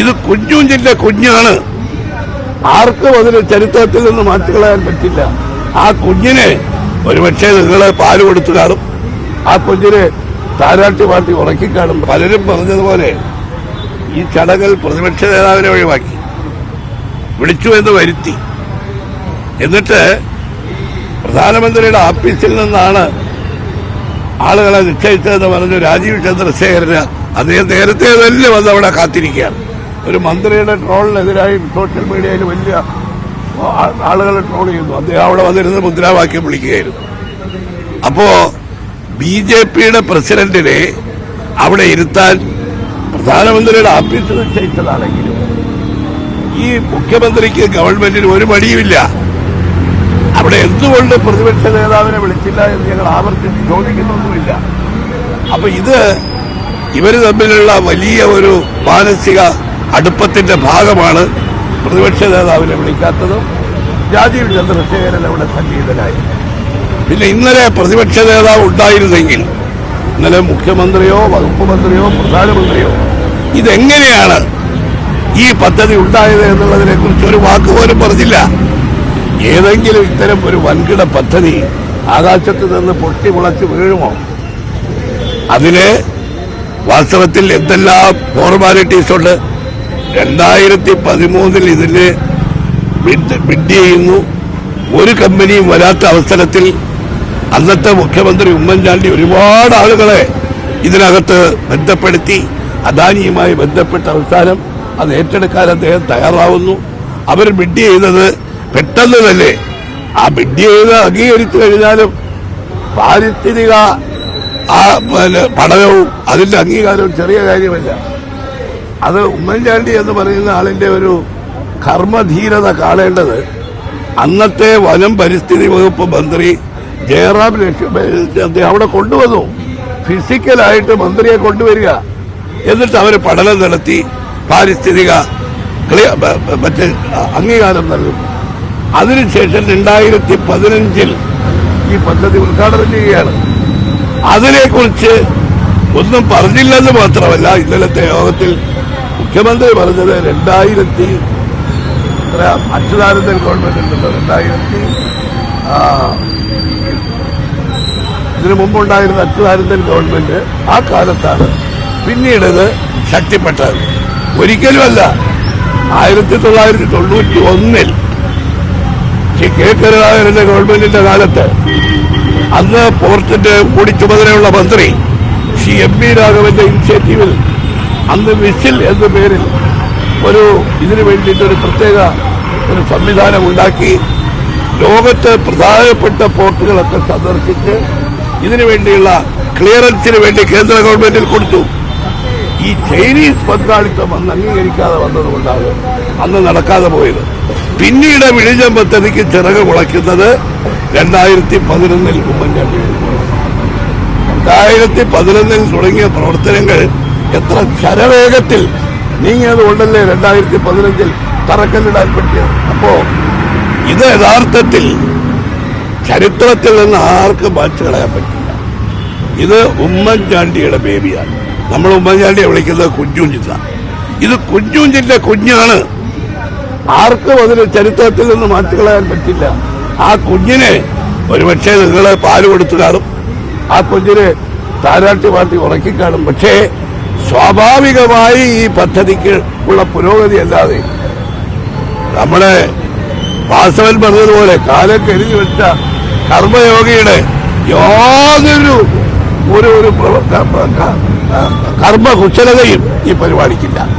ഇത് കുഞ്ഞുഞ്ചിന്റെ കുഞ്ഞാണ്. ആർക്കും അതിന് ചരിത്രത്തിൽ നിന്ന് മാറ്റിക്കളയാൻ പറ്റില്ല. ആ കുഞ്ഞിനെ ഒരുപക്ഷെ നിങ്ങൾ പാൽ കൊടുത്തു കാണും. ആ കുഞ്ഞിനെ താരാട്ടി പാട്ടി ഉറക്കി കാണും. പലരും പറഞ്ഞതുപോലെ ഈ ചടങ്ങിൽ പ്രതിപക്ഷ നേതാവിനെ ഒഴിവാക്കി. വിളിച്ചു എന്ന് വരുത്തി. എന്നിട്ട് പ്രധാനമന്ത്രിയുടെ ഓഫീസിൽ നിന്നാണ് ആളുകളെ നിശ്ചയിച്ചതെന്ന് പറഞ്ഞു രാജീവ് ചന്ദ്രശേഖരന് അദ്ദേഹം നേരത്തെ തന്നെ വന്ന് അവിടെ കാത്തിരിക്കുകയാണ്. ഒരു മന്ത്രിയുടെ ട്രോളിനെതിരായി സോഷ്യൽ മീഡിയയിൽ വലിയ ആളുകൾ ട്രോൾ ചെയ്യുന്നു. അദ്ദേഹം അവിടെ വന്നിരുന്ന് മുദ്രാവാക്യം വിളിക്കുകയായിരുന്നു. അപ്പോ ബി ജെ പിയുടെ പ്രസിഡന്റിനെ അവിടെ ഇരുത്താൻ പ്രധാനമന്ത്രിയുടെ ഓഫീസ് നിശ്ചയിച്ചതാണെങ്കിലും ഈ മുഖ്യമന്ത്രിക്ക് ഗവൺമെന്റിന് ഒരു മടിയുമില്ല. അവിടെ എന്തുകൊണ്ട് പ്രതിപക്ഷ നേതാവിനെ വിളിച്ചില്ല എന്ന് ഞങ്ങൾ ആവർത്തിച്ച് ചോദിക്കുന്നൊന്നുമില്ല. അപ്പൊ ഇത് ഇവർ തമ്മിലുള്ള വലിയ ഒരു മാനസിക അടുപ്പത്തിന്റെ ഭാഗമാണ് പ്രതിപക്ഷ നേതാവിനെ വിളിക്കാത്തതും രാജീവ് ചന്ദ്രശേഖരൻ അവിടെ സംഗീതനായി. പിന്നെ ഇന്നലെ പ്രതിപക്ഷ നേതാവ് ഉണ്ടായിരുന്നെങ്കിൽ ഇന്നലെ മുഖ്യമന്ത്രിയോ വകുപ്പ് മന്ത്രിയോ പ്രധാനമന്ത്രിയോ ഇതെങ്ങനെയാണ് ഈ പദ്ധതി ഉണ്ടായത് എന്നുള്ളതിനെ കുറിച്ച് ഒരു വാക്ക് പോലും പറഞ്ഞില്ല. ഏതെങ്കിലും ഇത്തരം ഒരു വൻകിട പദ്ധതി ആകാശത്ത് നിന്ന് പൊട്ടി മുളച്ച് വീഴുമോ? അതിന് വാസ്തവത്തിൽ എന്തെല്ലാം ഫോർമാലിറ്റീസ് ഉണ്ട്? രണ്ടായിരത്തി പതിമൂന്നിൽ ഇതിന് ബിഡ് ചെയ്യുന്നു ഒരു കമ്പനിയും വരാത്ത അവസരത്തിൽ അന്നത്തെ മുഖ്യമന്ത്രി ഉമ്മൻചാണ്ടി ഒരുപാട് ആളുകളെ ഇതിനകത്ത് ബന്ധപ്പെടുത്തി അദാനിയുമായി ബന്ധപ്പെട്ട അവസാനം അത് ഏറ്റെടുക്കാൻ അദ്ദേഹം തയ്യാറാവുന്നു. അവർ ബിഡ് ചെയ്തത് പെട്ടെന്ന് തന്നെ. ആ ബിഡ് ചെയ്ത് അംഗീകരിച്ചു കഴിഞ്ഞാലും പാരിസ്ഥിതിക ആ പഠനവും അതിന്റെ അംഗീകാരവും ചെറിയ കാര്യമല്ല. അത് ഉമ്മൻചാണ്ടി എന്ന് പറയുന്ന ആളിന്റെ ഒരു കർമ്മധീരത കാണേണ്ടത് അന്നത്തെ വനം പരിസ്ഥിതി വകുപ്പ് മന്ത്രി ജയറാം ലക്ഷ്മി അവിടെ കൊണ്ടുവന്നു. ഫിസിക്കലായിട്ട് മന്ത്രിയെ കൊണ്ടുവരിക. എന്നിട്ട് അവർ പഠനം നടത്തി പാരിസ്ഥിതിക മറ്റേ അംഗീകാരം നൽകും അതിനുശേഷം രണ്ടായിരത്തി പതിനഞ്ചിൽ ഈ പദ്ധതി ഉദ്ഘാടനം ചെയ്യുകയാണ്. അതിനെക്കുറിച്ച് ഒന്നും പറഞ്ഞില്ലെന്ന് മാത്രമല്ല ഇന്നലത്തെ യോഗത്തിൽ മുഖ്യമന്ത്രി പറഞ്ഞത് രണ്ടായിരത്തി അച്യുതാനന്ദൻ ഗവൺമെന്റ് ഉണ്ടല്ലോ രണ്ടായിരത്തി ഇതിനു മുമ്പുണ്ടായിരുന്ന അച്യുതാനന്ദൻ ഗവൺമെന്റ് ആ കാലത്താണ് പിന്നീട് ഇത് ശക്തിപ്പെട്ടത്. ഒരിക്കലുമല്ല ആയിരത്തി തൊള്ളായിരത്തി തൊണ്ണൂറ്റി ഒന്നിൽ ശ്രീ കെ കരുണാകരന്റെ ഗവൺമെന്റിന്റെ കാലത്ത് അന്ന് പോർട്ടിന്റെ കൂടി ചുമതലയുള്ള മന്ത്രി ശ്രീ എം പി രാഘവന്റെ ഇനിഷ്യേറ്റീവിൽ അന്ന് വിസിൽ എന്ന പേരിൽ ഒരു ഇതിനു വേണ്ടിയിട്ട് ഒരു പ്രത്യേക ഒരു സംവിധാനം ഉണ്ടാക്കി ലോകത്ത് പ്രധാനപ്പെട്ട പോർട്ടുകളൊക്കെ സന്ദർശിച്ച് ഇതിനു വേണ്ടിയുള്ള ക്ലിയറൻസിന് വേണ്ടി കേന്ദ്ര ഗവൺമെന്റിൽ കൊടുത്തു. ഈ ചൈനീസ് പങ്കാളിത്തം അന്ന് അംഗീകരിക്കാതെ വന്നതുകൊണ്ടാണ് അന്ന് നടക്കാതെ പോയത്. പിന്നീട് വിഴിഞ്ഞം പദ്ധതിക്ക് ചിറക് മുളയ്ക്കുന്നത് രണ്ടായിരത്തി പതിനൊന്നിൽ ഉമ്മൻചാണ്ടി രണ്ടായിരത്തി പതിനൊന്നിൽ തുടങ്ങിയ പ്രവർത്തനങ്ങൾ എത്ര ശരവേഗത്തിൽ നീങ്ങിയത് കൊണ്ടല്ലേ രണ്ടായിരത്തി പതിനഞ്ചിൽ തറക്കല്ലിടാൻ പറ്റിയത്? അപ്പോ ഇത് യഥാർത്ഥത്തിൽ ചരിത്രത്തിൽ നിന്ന് ആർക്കും മാറ്റി കളയാൻ പറ്റില്ല. ഇത് ഉമ്മൻചാണ്ടിയുടെ ബേബിയാണ്. നമ്മൾ ഉമ്മൻചാണ്ടിയെ വിളിക്കുന്നത് കുഞ്ഞുഞ്ചിന്ന ഇത് കുഞ്ഞുഞ്ചിന്റെ കുഞ്ഞാണ്. ആർക്കും അതിന് ചരിത്രത്തിൽ നിന്ന് മാറ്റിക്കളയാൻ പറ്റില്ല. ആ കുഞ്ഞിനെ ഒരുപക്ഷെ നിങ്ങൾ പാൽ കൊടുത്തു കാണും. ആ കുഞ്ഞിനെ താരാട്ടി പാട്ടി ഉറക്കിക്കാണും പക്ഷേ സ്വാഭാവികമായി ഈ പദ്ധതിക്ക് ഉള്ള പുരോഗതി അല്ലാതെ നമ്മുടെ വാസവൻ പറഞ്ഞതുപോലെ കാലം കരുതി വെച്ച കർമ്മയോഗിയുടെ യാതൊരു ഒരു ഒരു കർമ്മ കുശലതയും ഈ പരിപാടിക്കില്ല.